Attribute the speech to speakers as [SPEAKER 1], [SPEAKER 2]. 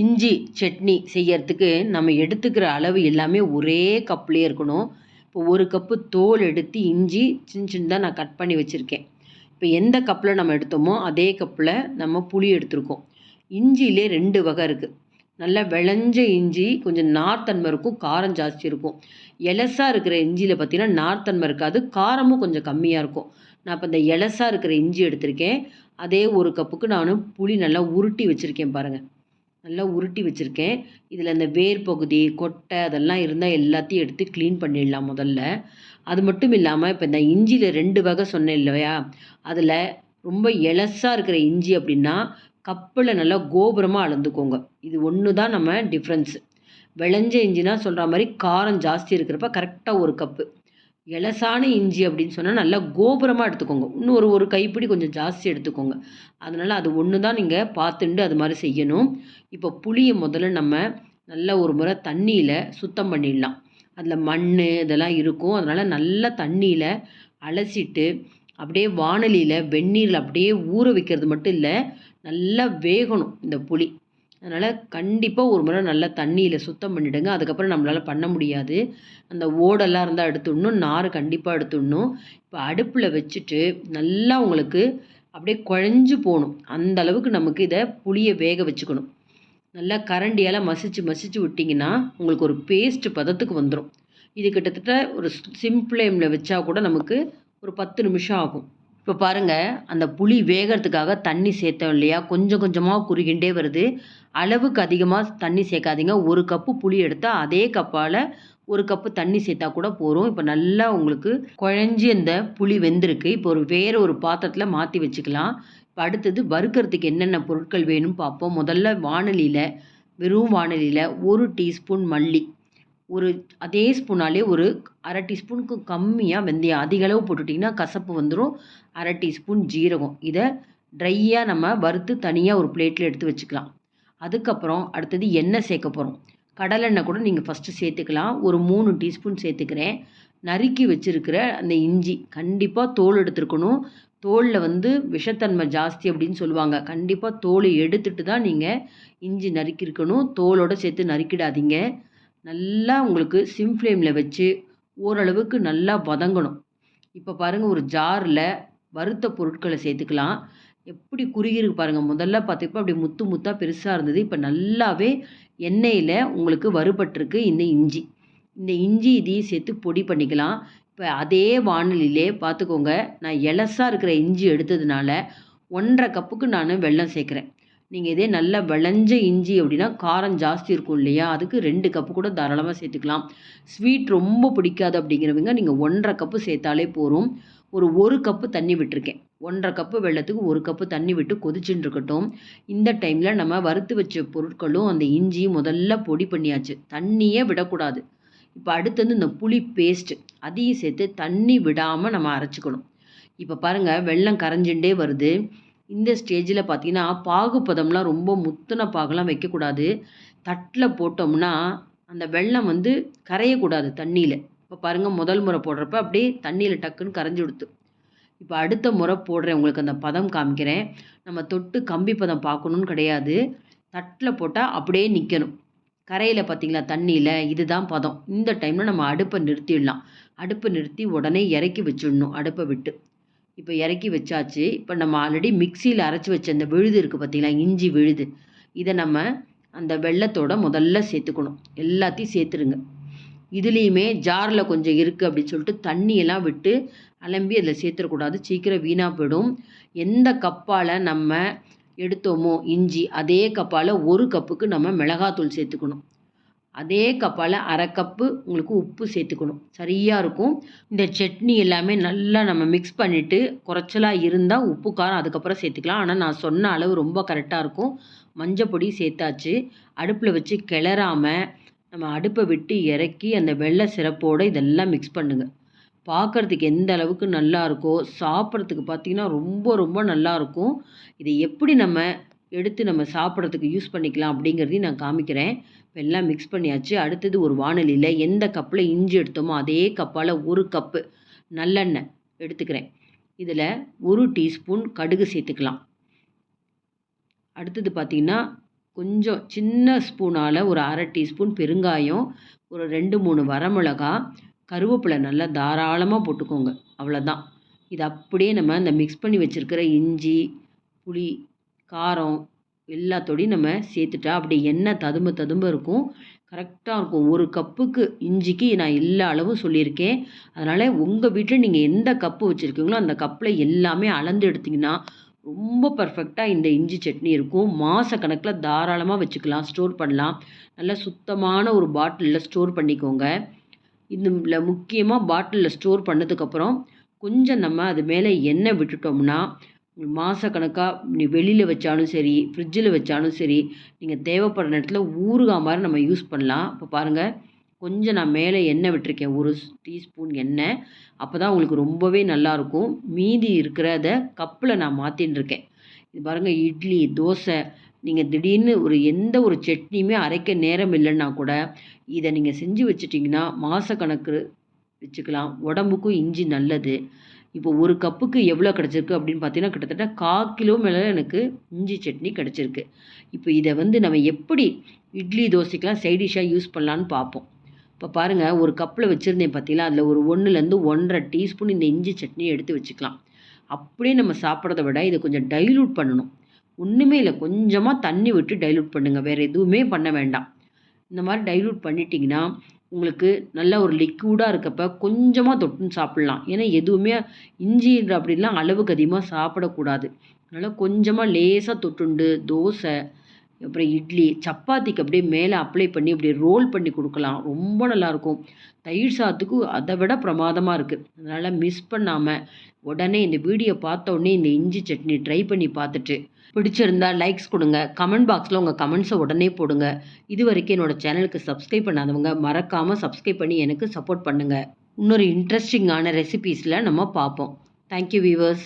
[SPEAKER 1] இஞ்சி சட்னி செய்யறதுக்கு நம்ம எடுத்துக்கிற அளவு எல்லாமே ஒரே கப்லேயே இருக்கணும். இப்போ ஒரு கப்பு தோல் எடுத்து இஞ்சி சின்ன சின்னதாக நான் கட் பண்ணி வச்சுருக்கேன். இப்போ எந்த கப்பில் நம்ம எடுத்தோமோ அதே கப்பில் நம்ம புளி எடுத்திருக்கோம். இஞ்சியிலே ரெண்டு வகை இருக்குது நல்லா விளைஞ்ச இஞ்சி கொஞ்சம் நார்த்தன்மை இருக்கும் காரம் ஜாஸ்தி இருக்கும். எலசாக இருக்கிற இஞ்சியில் பார்த்தீங்கன்னா நார்த்தன்மை இருக்காது காரமும் கொஞ்சம் கம்மியாக இருக்கும். நான் இப்போ இந்த எலசாக இருக்கிற இஞ்சி எடுத்திருக்கேன். அதே ஒரு கப்புக்கு நான் புளி நல்லா உருட்டி வச்சுருக்கேன் பாருங்கள் நல்லா உருட்டி வச்சுருக்கேன். இதில் இந்த வேர் பகுதி கொட்டை அதெல்லாம் இருந்தால் எல்லாத்தையும் எடுத்து க்ளீன் பண்ணிடலாம் முதல்ல. அது மட்டும் இல்லாமல் இப்போ இந்த இஞ்சியில் ரெண்டு வகை சொன்னேன் இல்லையா? அதில் ரொம்ப எலசாக இருக்கிற இஞ்சி அப்படின்னா கப்பில் நல்லா கோபுரமாக அளந்துக்கோங்க. இது ஒன்று தான் நம்ம டிஃப்ரென்ஸ் விளைஞ்ச இஞ்சினா சொல்கிற மாதிரி காரம் ஜாஸ்தி இருக்கிறப்ப கரெக்டாக ஒரு கப்பு எலசான இஞ்சி அப்படின்னு சொன்னால் நல்லா கோபுரமாக எடுத்துக்கோங்க. இன்னும் ஒரு ஒரு கைப்பிடி கொஞ்சம் ஜாஸ்தி எடுத்துக்கோங்க. அதனால் அது ஒன்று தான் நீங்கள் பார்த்துண்டு அது மாதிரி செய்யணும். இப்போ புளியை முதல்ல நம்ம நல்ல ஒரு முறை தண்ணியில் சுத்தம் பண்ணிடலாம். அதில் மண் இதெல்லாம் இருக்கும். அதனால் நல்லா தண்ணியில் அலசிட்டு அப்படியே வானலியில் வெந்நீரில் அப்படியே ஊற வைக்கிறது மட்டும் இல்லை நல்லா வேகணும் இந்த புளி. அதனால் கண்டிப்பாக ஒரு முறை நல்லா தண்ணியில் சுத்தம் பண்ணிவிடுங்க அதுக்கப்புறம் நம்மளால் பண்ண முடியாது. அந்த ஓடெல்லாம் இருந்தால் எடுத்துடணும். நார் கண்டிப்பாக எடுத்துடணும். இப்போ அடுப்பில் வச்சுட்டு நல்லா உங்களுக்கு அப்படியே குழஞ்சு போகணும். அந்த அளவுக்கு நமக்கு இதை புளியை வேக வச்சுக்கணும். நல்லா கரண்டியால் மசிச்சு மசிச்சு விட்டிங்கன்னா உங்களுக்கு ஒரு பேஸ்ட் பதத்துக்கு வந்துடும் இது கிட்டத்தட்ட ஒரு சிம் ஃப்ளேமில் வச்சா கூட நமக்கு ஒரு பத்து நிமிஷம் ஆகும். இப்போ பாருங்கள் அந்த புளி வேகிறதுக்காக தண்ணி சேர்த்தோம் இல்லையா? கொஞ்சம் கொஞ்சமாக குறுகிண்டே வருது. அளவுக்கு அதிகமாக தண்ணி சேர்க்காதீங்க. ஒரு கப்பு புளி எடுத்தால் அதே கப்பால் ஒரு கப்பு தண்ணி சேர்த்தா கூட போகிறோம் இப்போ நல்லா உங்களுக்கு குழஞ்சி அந்த புளி வெந்திருக்கு. இப்போ ஒரு வேறு ஒரு பாத்திரத்தில் மாற்றி வச்சுக்கலாம். இப்போ அடுத்தது வறுக்கிறதுக்கு என்னென்ன பொருட்கள் வேணும்னு பார்ப்போம். முதல்ல வானலியில் வெறும் வானலியில் ஒரு டீஸ்பூன் மல்லி. ஒரு அதே ஸ்பூனாலே ஒரு அரை டீஸ்பூனுக்கு கம்மியாக வெந்தயம் அதிக அளவு போட்டுட்டிங்கன்னா கசப்பு வந்துடும் அரை டீஸ்பூன் ஜீரகம். இதை ட்ரையாக நம்ம வறுத்து தனியாக ஒரு பிளேட்டில் எடுத்து வச்சுக்கலாம். அதுக்கப்புறம் அடுத்தது எண்ணெய் சேர்க்க போகிறோம் கடலெண்ணெய் கூட நீங்கள் ஃபஸ்ட்டு சேர்த்துக்கலாம். ஒரு மூணு டீஸ்பூன் சேர்த்துக்கிறேன். நறுக்கி வச்சுருக்கிற அந்த இஞ்சி கண்டிப்பாக தோல் எடுத்துருக்கணும். தோலில் வந்து விஷத்தன்மை ஜாஸ்தி அப்படின்னு சொல்லுவாங்க. கண்டிப்பாக தோலை எடுத்துட்டு தான் நீங்கள் இஞ்சி நறுக்கியிருக்கணும் தோலோடு சேர்த்து நறுக்கிடாதீங்க. நல்லா உங்களுக்கு சிம் ஃப்ளேமில் வச்சு ஓரளவுக்கு நல்லா வதங்கணும். இப்போ பாருங்கள் ஒரு ஜாரில் வறுத்த பொருட்களை சேர்த்துக்கலாம். எப்படி குறுகியிருக்கு பாருங்கள் முதல்ல பார்த்தப்போ அப்படி முத்து முத்தாக பெருசாக இருந்தது. இப்போ நல்லாவே எண்ணெயில் உங்களுக்கு வறுபட்டிருக்கு இந்த இஞ்சி. இந்த இஞ்சி இதையும் சேர்த்து பொடி பண்ணிக்கலாம். இப்போ அதே வானிலையிலே பார்த்துக்கோங்க நான் எலசாக இருக்கிற இஞ்சி எடுத்ததுனால ஒன்றரை கப்புக்கு நான் வெள்ளம் சேர்க்குறேன். நீங்கள் இதே நல்லா விளைஞ்ச இஞ்சி அப்படின்னா காரம் ஜாஸ்தி இருக்கும் இல்லையா? அதுக்கு ரெண்டு கப்பு கூட தாராளமாக சேர்த்துக்கலாம். ஸ்வீட் ரொம்ப பிடிக்காது அப்படிங்கிறவங்க நீங்கள் ஒன்றரை கப்பு சேர்த்தாலே போதும். ஒரு ஒரு கப்பு தண்ணி விட்டுருக்கேன். ஒன்றரை கப்பு வெள்ளத்துக்கு ஒரு கப்பு தண்ணி விட்டு கொதிச்சுட்டு இருக்கட்டும். இந்த டைமில் நம்ம வறுத்து வச்ச பொருட்களும் அந்த இஞ்சி முதல்ல பொடி பண்ணியாச்சு. தண்ணியே விடக்கூடாது. இப்போ அடுத்தது இந்த புளி பேஸ்ட்டு அதையும் சேர்த்து தண்ணி விடாமல் நம்ம அரைச்சிக்கணும். இப்போ பாருங்கள் வெள்ளம் கரைஞ்சுட்டே வருது. இந்த ஸ்டேஜில் பார்த்தீங்கன்னா பாகுபதம்லாம் ரொம்ப முத்தின பாகுலாம் வைக்கக்கூடாது. தட்டில் போட்டோம்னா அந்த வெள்ளம் வந்து கரையக்கூடாது தண்ணியில். இப்போ பாருங்கள் முதல் முறை போடுறப்ப அப்படியே தண்ணியில் டக்குன்னு கரைஞ்சி கொடுத்து இப்போ அடுத்த முறை போடுறேன் உங்களுக்கு அந்த பதம் காமிக்கிறேன். நம்ம தொட்டு கம்பி பதம் பார்க்கணுன்னு கிடையாது. தட்டில் போட்டால் அப்படியே நிற்கணும் கரையில் பார்த்தீங்களா தண்ணியில் இதுதான் பதம். இந்த டைமில் நம்ம அடுப்பை நிறுத்திடலாம். அடுப்பை நிறுத்தி உடனே இறக்கி வச்சிடணும் அடுப்பை விட்டு. இப்போ இறக்கி வச்சாச்சு. இப்போ நம்ம ஆல்ரெடி மிக்சியில் அரைச்சி வச்ச அந்த விழுது இருக்குது பார்த்தீங்களா இஞ்சி விழுது. இதை நம்ம அந்த வெள்ளத்தோட முதல்ல சேர்த்துக்கணும். எல்லாத்தையும் சேர்த்துருங்க. இதுலேயுமே ஜாரில் கொஞ்சம் இருக்குது அப்படின்னு சொல்லிட்டு தண்ணியெல்லாம் விட்டு அலம்பி அதில் சேர்த்துடக்கூடாது சீக்கிரம் வீணாக போயிடும். எந்த கப்பால் நம்ம எடுத்தோமோ இஞ்சி அதே கப்பால் ஒரு கப்புக்கு நம்ம மிளகாத்தூள் சேர்த்துக்கணும். அதே கப்பால் அரை கப்பு உங்களுக்கு உப்பு சேர்த்துக்கணும். சரியாக இருக்கும். இந்த சட்னி எல்லாமே நல்லா நம்ம மிக்ஸ் பண்ணிவிட்டு குறைச்சலாக இருந்தால் உப்பு காரம் அதுக்கப்புறம் சேர்த்துக்கலாம். ஆனால் நான் சொன்ன அளவு ரொம்ப கரெக்டாக இருக்கும். மஞ்சள் பொடி சேர்த்தாச்சு. அடுப்பில் வச்சு கிளறாமல் நம்ம அடுப்பை விட்டு இறக்கி அந்த வெள்ளை சிறப்போடு இதெல்லாம் மிக்ஸ் பண்ணுங்கள் பார்க்குறதுக்கு எந்த அளவுக்கு நல்லா இருக்கோ சாப்பிட்றதுக்கு பார்த்திங்கன்னா ரொம்ப ரொம்ப நல்லாயிருக்கும் இதை எப்படி நம்ம எடுத்து நம்ம சாப்பிட்றதுக்கு யூஸ் பண்ணிக்கலாம் அப்படிங்கிறதையும் நான் காமிக்கிறேன். இப்போ எல்லாம் மிக்ஸ் பண்ணியாச்சு. அடுத்தது ஒரு வானலியில் எந்த கப்பில் இஞ்சி எடுத்தோமோ அதே கப்பால் ஒரு கப்பு நல்லெண்ணெய் எடுத்துக்கிறேன். இதில் ஒரு டீஸ்பூன் கடுகு சேர்த்துக்கலாம். அடுத்தது பார்த்திங்கன்னா கொஞ்சம் சின்ன ஸ்பூனால் ஒரு அரை டீஸ்பூன் பெருங்காயம் ஒரு ரெண்டு மூணு வரமிளகா கருவேப்பிலை நல்லா தாராளமாக போட்டுக்கோங்க. அவ்வளோதான் இது அப்படியே நம்ம அந்த மிக்ஸ் பண்ணி வச்சுருக்கிற இஞ்சி புளி காரம் எல்லாத்தோடையும் நம்ம சேர்த்துட்டா அப்படி எண்ணெய் ததும்ப ததும்ப இருக்கும். கரெக்டாக இருக்கும். ஒரு கப்புக்கு இஞ்சிக்கு நான் எல்லா அளவும் சொல்லியிருக்கேன். அதனால் உங்கள் வீட்டில் நீங்கள் எந்த கப்பு வச்சுருக்கீங்களோ அந்த கப்பில் எல்லாமே அளந்து எடுத்திங்கன்னா ரொம்ப பர்ஃபெக்டாக இந்த இஞ்சி சட்னி இருக்கும். மாத கணக்கில் தாராளமாக வச்சுக்கலாம். ஸ்டோர் பண்ணலாம். நல்லா சுத்தமான ஒரு பாட்டிலில் ஸ்டோர் பண்ணிக்கோங்க. இதில் முக்கியமாக பாட்டிலில் ஸ்டோர் பண்ணதுக்கப்புறம் கொஞ்சம் நம்ம அது மேலே எண்ணெய் விட்டுட்டோம்னா மாதக்கணக்காக நீ வெளியில் வச்சாலும் சரி ஃப்ரிட்ஜில் வச்சாலும் சரி நீங்கள் தேவைப்படுற நேரத்தில் ஊறுகாய் மாதிரி நம்ம யூஸ் பண்ணலாம். இப்போ பாருங்கள் கொஞ்சம் நான் மேலே எண்ணெய் விட்டுருக்கேன் ஒரு டீஸ்பூன் எண்ணெய். அப்போ தான் உங்களுக்கு ரொம்பவே நல்லாயிருக்கும் மீதி இருக்கிறத கப்பில் நான் மாற்றின்னு இருக்கேன். இது பாருங்கள் இட்லி தோசை நீங்கள் திடீர்னு ஒரு எந்த ஒரு சட்னியுமே அரைக்க நேரம் இல்லைன்னா கூட இதை நீங்கள் செஞ்சு வச்சிட்டிங்கன்னா மாதக்கணக்கு வச்சுக்கலாம். உடம்புக்கும் இஞ்சி நல்லது. இப்போ ஒரு கப்புக்கு எவ்வளோ கிடச்சிருக்கு அப்படின்னு பார்த்தீங்கன்னா கிட்டத்தட்ட கால் கிலோ மேலே எனக்கு இஞ்சி சட்னி கிடச்சிருக்கு. இப்போ இதை வந்து நம்ம எப்படி இட்லி தோசைக்கெலாம் சைடிஷாக யூஸ் பண்ணலான்னு பார்ப்போம். இப்போ பாருங்கள் ஒரு கப்பில் வச்சுருந்தேன் பார்த்தீங்களா? அதில் ஒரு ஒன்றுலேருந்து ஒன்றரை டீஸ்பூன் இந்த இஞ்சி சட்னியை எடுத்து வச்சுக்கலாம். அப்படியே நம்ம சாப்பிட்றத விட இதை கொஞ்சம் டைலூட் பண்ணணும். ஒன்றுமே இல்லை கொஞ்சமாக தண்ணி விட்டு டைலூட் பண்ணுங்கள் வேறு எதுவுமே பண்ண வேண்டாம். இந்த மாதிரி டைலூட் பண்ணிட்டீங்கன்னா உங்களுக்கு நல்ல ஒரு லிக்விடாக இருக்கப்ப கொஞ்சமாக தொட்டுன்னு சாப்பிட்லாம். ஏன்னா எதுவுமே இஞ்சின்ற அப்படிலாம் அளவுக்கு அதிகமாக சாப்பிடக்கூடாது. அதனால் கொஞ்சமாக லேசாக தொட்டுண்டு தோசை அப்புறம் இட்லி சப்பாத்திக்கு அப்படியே மேலே அப்ளை பண்ணி அப்படியே ரோல் பண்ணி கொடுக்கலாம். ரொம்ப நல்லாயிருக்கும் தயிர் சாத்துக்கு அதை விட பிரமாதமாக இருக்குது அதனால் மிஸ் பண்ணாமல் உடனே இந்த வீடியோ பார்த்தோடனே இந்த இஞ்சி சட்னி ட்ரை பண்ணி பார்த்துட்டு. பிடிச்சிருந்தா லைக்ஸ் கொடுங்க. கமெண்ட் பாக்ஸில் உங்கள் கமெண்ட்ஸை உடனே போடுங்க. இது வரைக்கும் என்னோடய சேனலுக்கு சப்ஸ்கிரைப் பண்ணாதவங்க மறக்காமல் சப்ஸ்கிரைப் பண்ணி எனக்கு சப்போர்ட் பண்ணுங்கள் இன்னொரு இன்ட்ரெஸ்டிங்கான ரெசிபீஸில் நம்ம பார்ப்போம். Thank you viewers